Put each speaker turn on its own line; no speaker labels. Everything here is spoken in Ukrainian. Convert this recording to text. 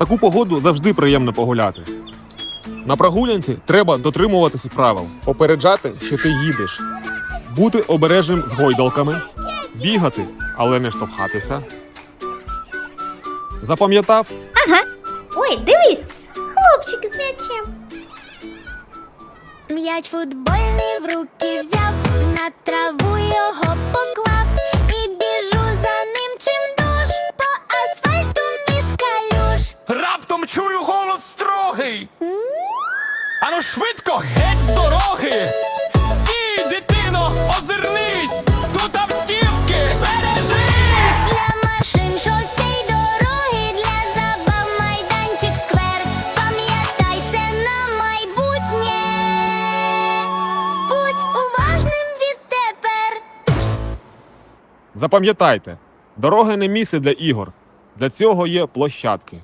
таку погоду завжди приємно погуляти. На прогулянці треба дотримуватися правил, попереджати, що ти їдеш, бути обережним з гойдалками, бігати, але не штовхатися. Запам'ятав?
Ага. Ой, дивись, хлопчик з м'ячем.
М'яч футбольний в руки взяв,
Раптом чую голос строгий. Ану швидко геть з дороги. Стій, дитино, озирнись! Тут автівки, бережись!
Для машин шосей дороги, для забав майданчик сквер. Пам'ятай це на майбутнє. Будь уважним відтепер.
Запам'ятайте, дорога не місце для ігор. Для цього є площадки.